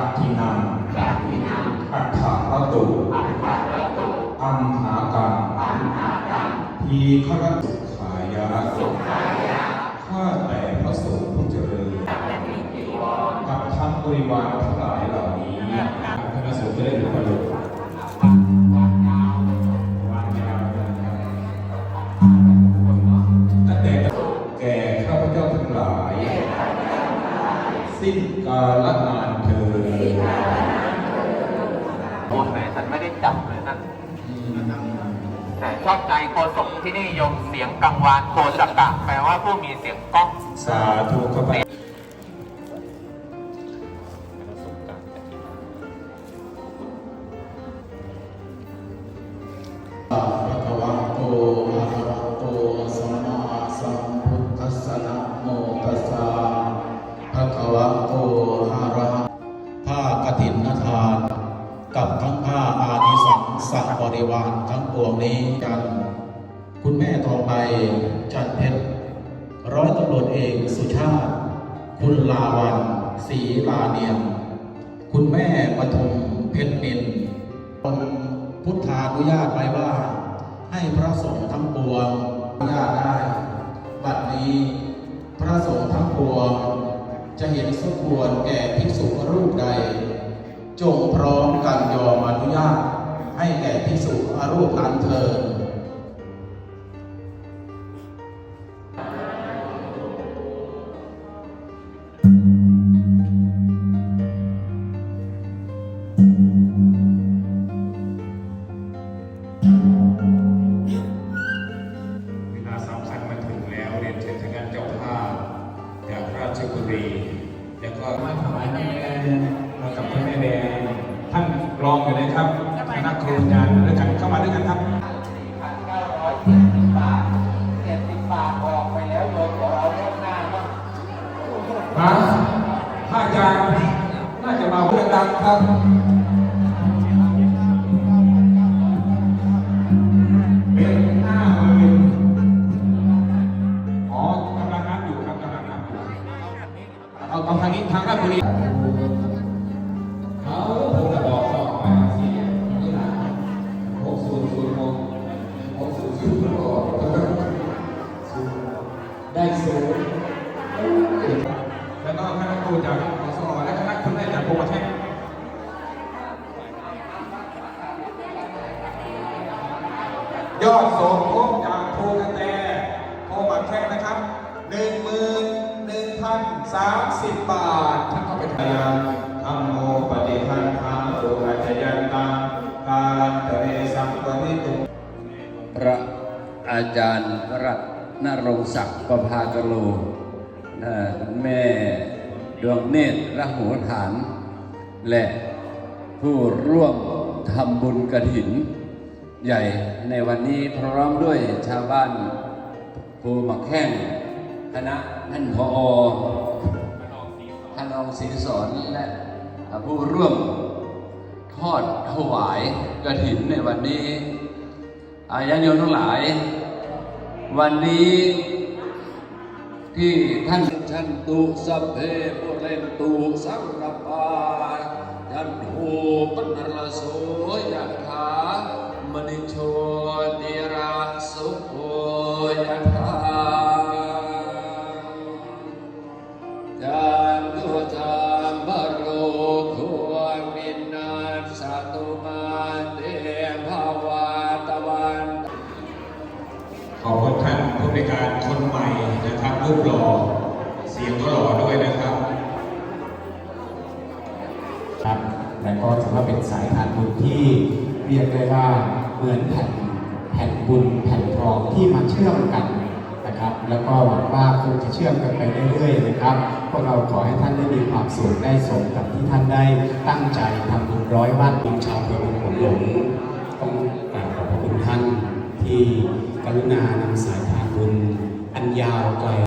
กทินังจากที่นางอัฏฐะตุอันตรตุอัมหากังปัญหากังทีฆรสุขายะสุขายะข้าแต่พระสงฆ์ผู้เจริญกับทั้งบริวารทั้งหลายเหล่านี้คณะสงฆ์จะได้รู้ประโยชน์วันวันดาววางยาวกับตั้งแต่แก่ข้าพเจ้าทั้งหลายสิ้นกาลนานเโอนไหนฉันไม่ได้จับเลยนะแต่ชอบใจโคศกที่นี่ยมเสียงกังวานโคสกะแปลว่าผู้มีเสียงก้อง สาธุข้าพเจ้า ริวารทั้งปวงนี้กัน คุณแม่ทองใบจันเพชร ร้อยตำรวจเอกสุชาติ คุณลาวันศรีลาเนียนคุณแม่ปทุมเพชรนินคนพุทธานุญาตไว้ว่า ให้พระสงฆ์ทั้งปวงอนุญาตได้ บัดนี้ พระสงฆ์ทั้งปวงจะเห็นสมควรแก่ภิกษุรูปใด จงพร้อมกันยอมอนุญาต ภิกษุรูปนั้นเถิดเวลาสำคัญมาถึงแล้วเรียนเชิญทางด้านเจ้าภาพจากราชบุรีแล้วก็มาถวายน้ำแดงมากับพระแม่แดง ท่านรองอยู่นะครับคณะครูอาจารย์ด้วยกันเข้ามาด้วยกันครับ4,970บาท70บาทออกไปแล้วโยมขอเอาเรื่องหน้าบ้างมาถ้าอาจารย์น่าจะมาพูดดังๆครับเป็นห้าหมื่นอ๋อกำลังนับอยู่ครับกำลังนับอยู่เอาเอาทางนี้ทางราชบุรีเขาผมะคุณแม่จากโปรประเทศยอดสมทบจากโพกระแตโพบัตรแค่นะครับหนึ่งหมื่นหนึ่งพันสามสิบบาทท่านเข้าไปทายาธรรมโมปฏิทันธรรมโออาจยันตังกาลันเตเรสัมปนิตุพระอาจารย์วรัตนรงศักดิ์ประภากโลนแม่ดวงเนตรระหูฐาน และผู้ร่วมทำบุญกระถิน ใหญ่ในวันนี้พร้อมด้วยชาวบ้านภูมักแข้งคณะท่านพอท่านรองศรีสอนและผู้ร่วมทอดถวายกระถินในวันนี้อาญาโยมทั้งหลาย วันนี้ที่ท่านชันตุสัพเพปุเรนตุสังกปาย นโทปนรโสยะถามณิโชติราสุโขยะถาจันตุธรรมโรควมินาสตุมาเตภาวาตวันขอบคุณท่านผู้ในวยการคนใหม่นะครับรูปหล่อเสียงก็หล่อด้วยนะครับ ครับ และก็ถือว่าเป็นสายทานบุญที่เรียกได้ว่าเหมือนแผ่นแผ่นบุญแผ่นทองที่มาเชื่อมกันนะครับ แล้วก็หวังว่าคงจะเชื่อมกันไปเรื่อยๆนะครับพวกเราขอให้ท่านได้มีความสุขได้สมกับที่ท่านได้ตั้งใจทำบุญร้อยวัดบุญชาวเพื่อบุญหลวงต้องกาบขอบพระคุณท่านที่กรุณานำสายทานบุญอันยาวไกล